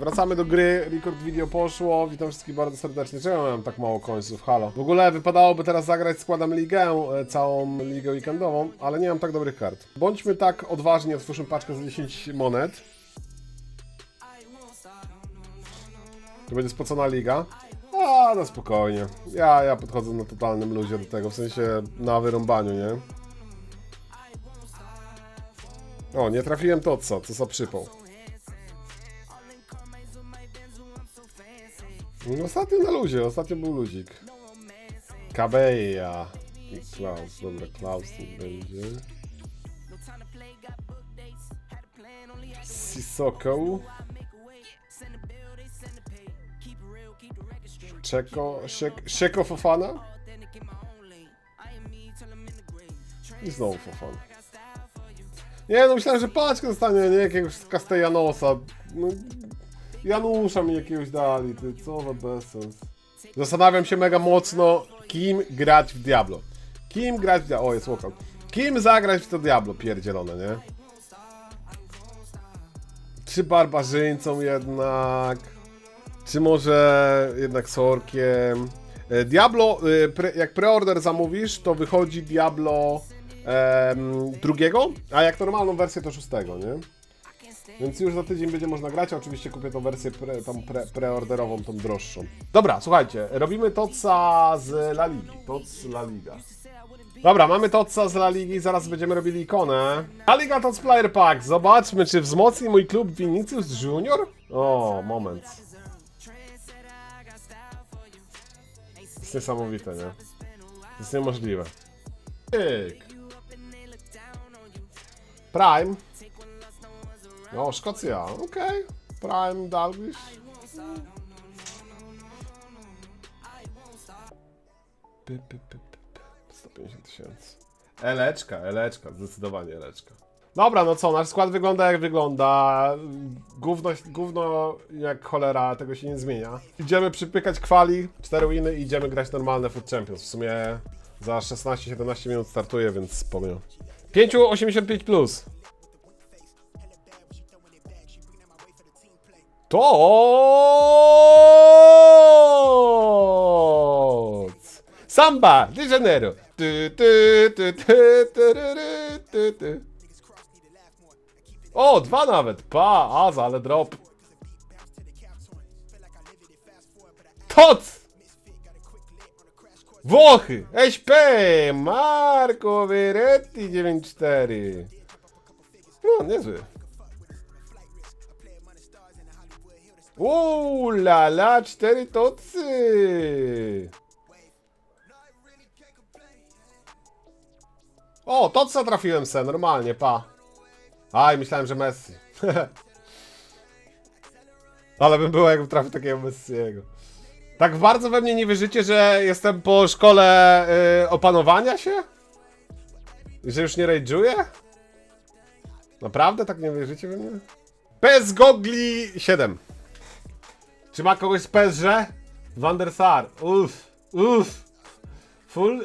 wracamy do gry, record video poszło, witam wszystkich bardzo serdecznie. Czemu ja mam tak mało końców, halo? W ogóle wypadałoby teraz zagrać, składam ligę, e, całą ligę weekendową, ale nie mam tak dobrych kart. Bądźmy tak odważni, otwórzmy paczkę za 10 monet. To będzie spocona liga. A, no spokojnie. Ja, ja podchodzę na totalnym luzie do tego, w sensie na wyrąbaniu, nie? O, nie trafiłem to co, co za przypał. Ostatnio na luzie, ostatnio był luzik. Kabeja. I Klaus, dobra, Klaus niech będzie. Sisoko. Czeko, Szek, Szeko Fofana? I znowu Fofana. Nie no, myślałem, że paczkę dostanie, nie jakiegoś Castellanosa. No, Janusza mi jakiegoś dali, ty, co za bezsens. Zastanawiam się mega mocno, kim grać w Diablo. Kim grać w Diablo, o jest walkout. Kim zagrać w to Diablo pierdzielone, nie? Czy barbarzyńcą jednak? Czy może jednak Sorkiem? E, Diablo, e, pre, jak preorder zamówisz, to wychodzi Diablo em, drugiego, a jak normalną wersję to szóstego, nie? Więc już za tydzień będzie można grać, a oczywiście kupię tą wersję pre, pre, preorderową, tą droższą. Dobra, słuchajcie, robimy Toca z La Ligi. Toc La Liga. Dobra, mamy Toca z La Ligi, zaraz będziemy robili ikonę. La Liga Toc Player Pack, zobaczmy czy wzmocni mój klub Vinicius Junior? O, moment. Jest niesamowite, nie? Jest niemożliwe. Pyk. Prime. O, Szkocja, okej. Prime Dalglish. Py, py, py, py, py. 150 tysięcy. Eleczka, eleczka, zdecydowanie eleczka. Dobra, no co, nasz skład wygląda jak wygląda. Gówno, gówno jak cholera, tego się nie zmienia. Idziemy przypykać kwali, 4 winy i idziemy grać normalne Food Champions. W sumie za 16-17 minut startuje, więc spomnę. 5,85 plus. To Samba de Janeiro. O, dwa nawet. Pa, Aza, ale drop. Tot! Włochy! SP! Marco Veretti 9-4. No, niezły. Uuu, la la, cztery tocy! O, toca trafiłem se, normalnie, pa. Aj, myślałem, że Messi. Ale bym było, jakbym trafił takiego Messiego. Tak bardzo we mnie nie wierzycie, że jestem po szkole y, opanowania się? Że już nie rage'uję? Naprawdę tak nie wierzycie we mnie? PS Gogli 7. Czy ma kogoś z PSG? Van der Sar. Uff, uff. Full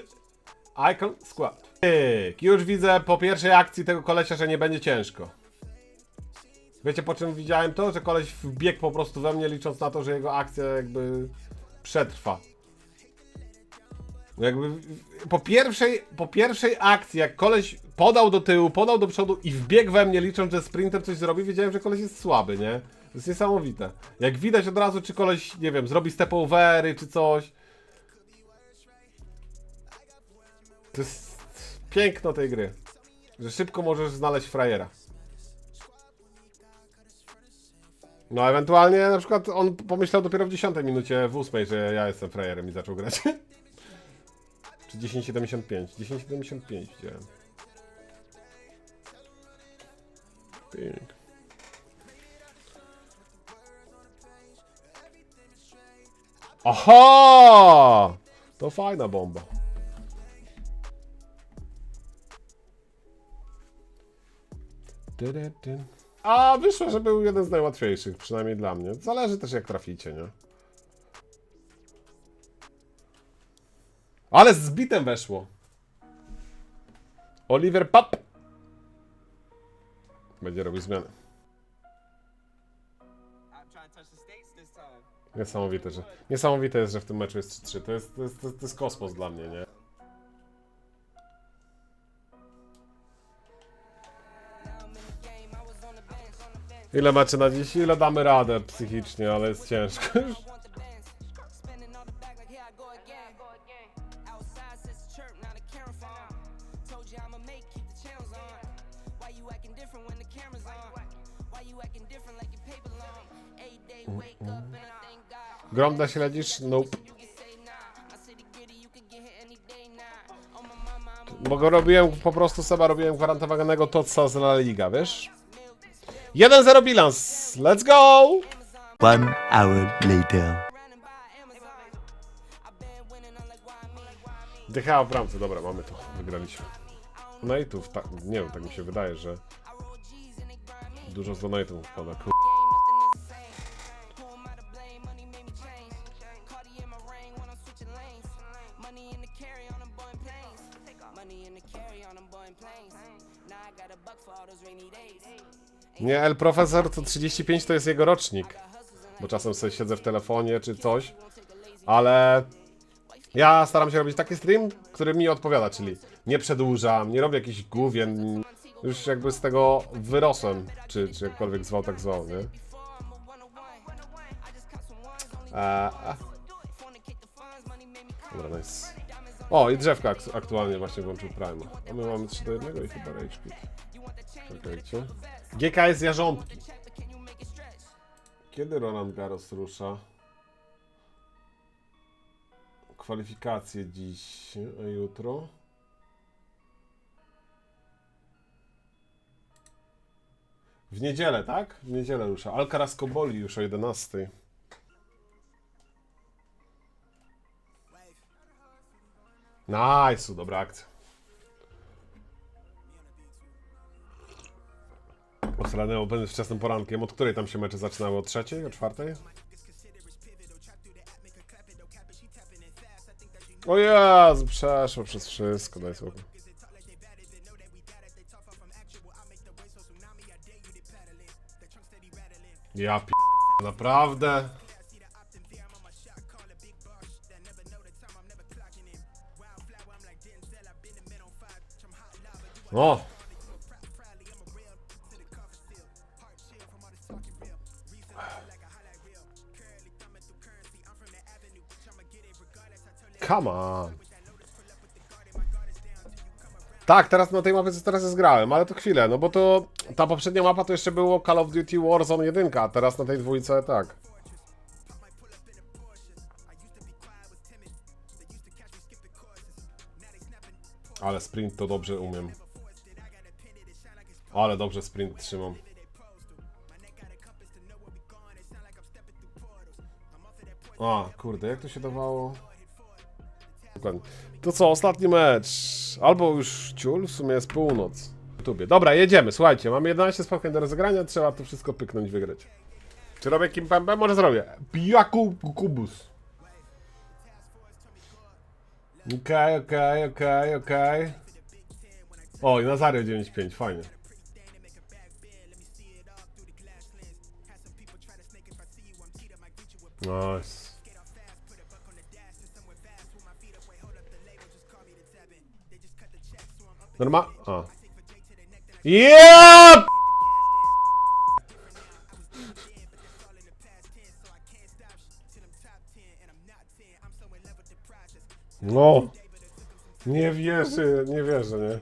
Icon Squad. Tyk. Już widzę po pierwszej akcji tego kolesia, że nie będzie ciężko. Wiecie po czym widziałem to? Że koleś wbiegł po prostu we mnie, licząc na to, że jego akcja jakby przetrwa. Jakby po pierwszej, po pierwszej akcji, jak koleś podał do tyłu, podał do przodu i wbiegł we mnie, licząc, że sprintem coś zrobi, wiedziałem, że koleś jest słaby, nie? To jest niesamowite. Jak widać od razu, czy koleś, nie wiem, zrobi step overy, czy coś. To jest piękno tej gry. Że szybko możesz znaleźć frajera. No, ewentualnie na przykład on pomyślał dopiero w 10 minucie, w 8, że ja jestem frajerem i zaczął grać. Czy 10.75? 10.75 widziałem. Pyk. Aha! To fajna bomba. A wyszło, że był jeden z najłatwiejszych, przynajmniej dla mnie. Zależy też jak traficie, nie? Ale z bitem weszło. Oliver Pap. Będzie robił zmianę. Niesamowite, że... Niesamowite jest, że w tym meczu jest 3-3. To jest, to, jest, to, jest, kosmos dla mnie, nie? Ile macie na dziś? Ile damy radę psychicznie, ale jest ciężko. Mama, I'm a Bo go robiłem, po prostu sobie robiłem gwarantowanego Totsa z La Liga, wiesz? 1-0 bilans. Let's go! One hour later. DHA w bramce, dobra, mamy to. Wygraliśmy. Donate'ów, tak, nie wiem, tak mi się wydaje, że I dużo z donate'ów wpada. Kur... Money in the carry on planes. Money in the carry on planes. Now I got a buck for all those rainy days. Nie, El Profesor to 35 to jest jego rocznik. Bo czasem sobie siedzę w telefonie czy coś. Ale ja staram się robić taki stream, który mi odpowiada, czyli nie przedłużam, nie robię jakichś główien. Już jakby z tego wyrosłem, czy, czy jakkolwiek zwał, tak zwał, nie? Eee. Dobra, nice. O, i drzewka ak- aktualnie właśnie włączył Prime. A my mamy 3 do 1 i chyba Rage Quit. Czekajcie. GKS Jarząbki. Kiedy Roland Garros rusza? Kwalifikacje dziś, a jutro? W niedzielę, tak? W niedzielę rusza. Alcaraz Koboli już o 11. Nice, dobra akcja. Australian Open wczesnym porankiem. Od której tam się mecze zaczynały? Od trzeciej? O czwartej? O Jezu, przeszło przez wszystko, daj spokój. Ja p... naprawdę? O! Come on. Tak, teraz na tej mapie co teraz zgrałem, ale to chwilę, no bo to ta poprzednia mapa to jeszcze było Call of Duty Warzone 1, a teraz na tej dwójce tak. Ale sprint to dobrze umiem. Ale dobrze sprint trzymam. A, kurde, jak to się dawało? Dokładnie. To co, ostatni mecz. Albo już ciul, w sumie jest północ. W YouTubie. Dobra, jedziemy, słuchajcie, mamy 11 spotkań do rozegrania, trzeba to wszystko pyknąć, wygrać. Czy robię Kim Pembe? Może zrobię. Pijaku Kubus. Okej, okej, okej, okej. O, i Nazario 9.5, fajnie. Nice. A. Yep! No. Nie wierzę, nie wierzę, nie?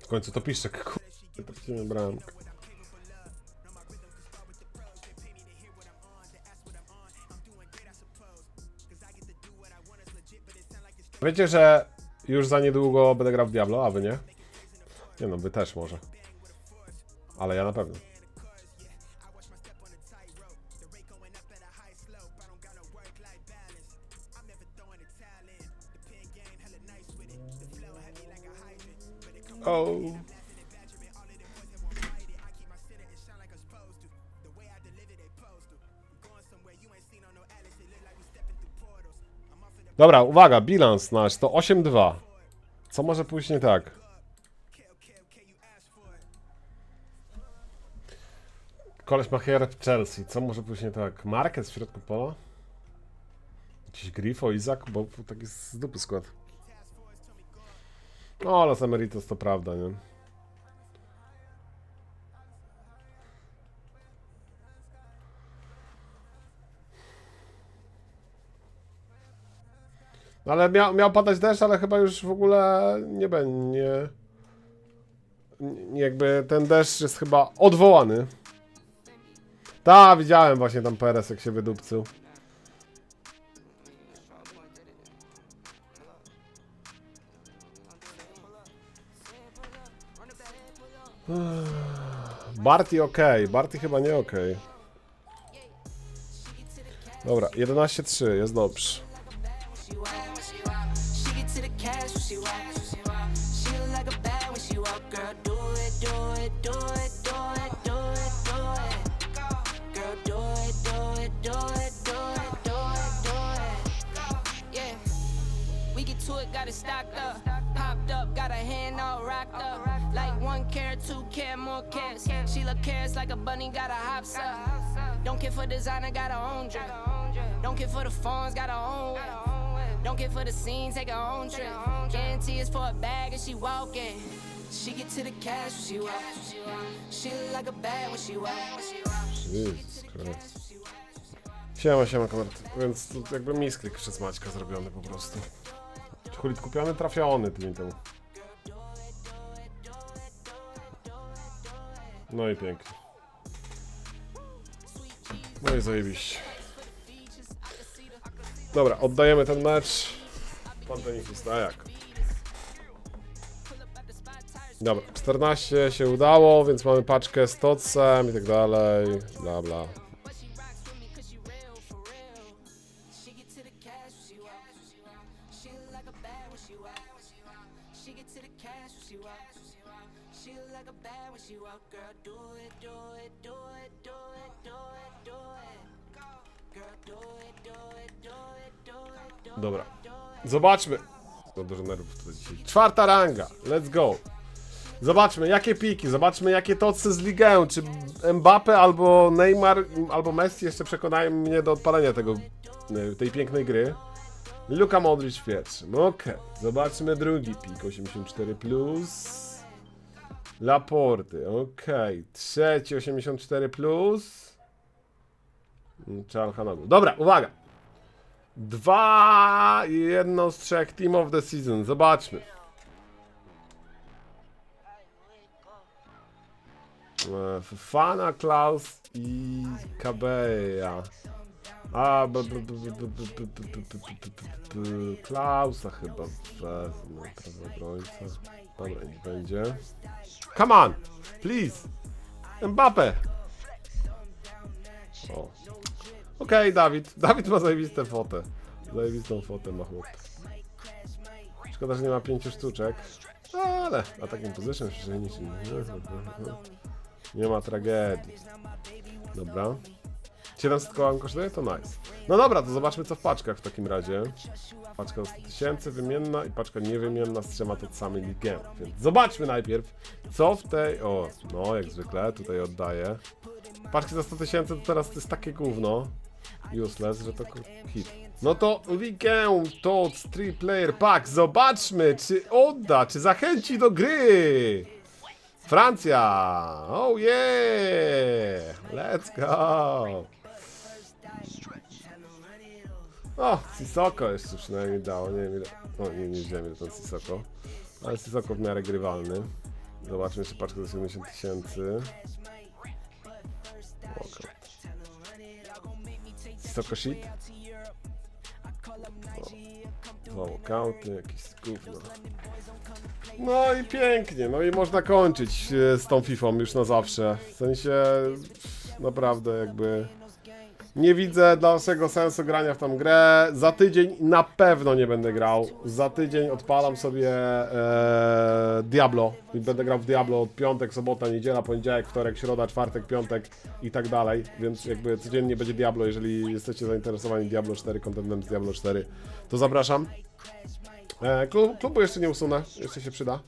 W końcu to piszczek, kurde, tracimy bramkę. Wiecie, że już za niedługo będę grał w Diablo, a wy nie? Nie no, wy też może. Ale ja na pewno. Dobra, uwaga, bilans nasz to 8-2. Co może pójść nie tak? Koleś ma herb Chelsea. Co może pójść nie tak? Marquez w środku pola? Jakiś Grifo, Izak? Bo taki z dupy skład. No, Los Emeritos to prawda, nie? No ale miał, miał padać deszcz, ale chyba już w ogóle nie będzie. Jakby ten deszcz jest chyba odwołany. Ta, widziałem właśnie tam Perez jak się wydupcył. Barty ok, Barty chyba nie ok. Dobra, 11-3, jest dobrze. Do it, do it, do it, do it, do it. Girl, do it, do it, do it, do it, do it, do it. Yeah. We get to it, got it stocked up. Popped up, got her hand all rocked up. Like one carrot, two carrot, more carrots. She look carrots like a bunny, got her hops up. Don't care for designer, got her own drip. Don't care for the phones, got her own whip. Don't care for the scene, take her own trip. Guarantee it's for a bag and she walking. She get to the cash she. She like a bad when she Christ. Siema, siema komert. Więc tu jakby misklik przez Maćka zrobiony po prostu. Chulit kupiony, trafiony tydzień temu. No i pięknie. No i zajebiście. Dobra, oddajemy ten mecz. Pan tenisista, a jak? Dobra, 14 się udało, więc mamy paczkę z tocem i tak dalej, bla bla. Dobra, zobaczmy. Dużo nerwów tutaj dzisiaj. Czwarta ranga, let's go. Zobaczmy, jakie piki, zobaczmy, jakie tocy z ligę. Czy Mbappe albo Neymar, albo Messi jeszcze przekonają mnie do odpalenia tego, tej pięknej gry. Luka Modric pierwszy. No Okej, zobaczmy drugi pik, 84+. Plus. Laporty, okej. Trzeci 84+. Plus. Czalhanogu. Dobra, uwaga. Dwa, jedno z trzech Team of the Season. Zobaczmy. Fana, Klaus i Kabeja. A, Klausa chyba wezmę, prawy obrońca. Dobra, będzie. Come on, please. Mbappe. O. Okej, Dawid. Dawid ma zajebiste fotę. Zajebistą fotę ma chłop. Szkoda, że nie ma pięciu sztuczek. Ale na takim position się niczym nie, nie ma tragedii. Dobra. 700 koła kosztuje? To nice. No dobra, to zobaczmy co w paczkach w takim razie. Paczka za 100 tysięcy wymienna i paczka niewymienna z trzema to samy ligę. Więc zobaczmy najpierw co w tej... O, no jak zwykle, tutaj oddaję. Paczki za 100 tysięcy to teraz to jest takie gówno. Useless, że to hit. No to Ligę Tots 3 Player Pack. Zobaczmy, czy odda, czy zachęci do gry. Francja! Oh yeah! Let's go! O, Sisoko jeszcze przynajmniej dało, nie wiem ile... O, nie, nie widziałem ile Sisoko. Ale Sisoko w miarę grywalny. Zobaczmy jeszcze paczkę za 70 tysięcy. Walkout. Sisoko shit. O, Dwa walkouty, jakieś gówno. No i pięknie, no i można kończyć e, z tą Fifą już na zawsze. W sensie, naprawdę jakby... Nie widzę dalszego sensu grania w tą grę. Za tydzień na pewno nie będę grał. Za tydzień odpalam sobie e, Diablo. I będę grał w Diablo od piątek, sobota, niedziela, poniedziałek, wtorek, środa, czwartek, piątek i tak dalej. Więc jakby codziennie będzie Diablo. Jeżeli jesteście zainteresowani Diablo 4, kontentem z Diablo 4, to zapraszam. E, klub, klubu jeszcze nie usunę, jeszcze się przyda.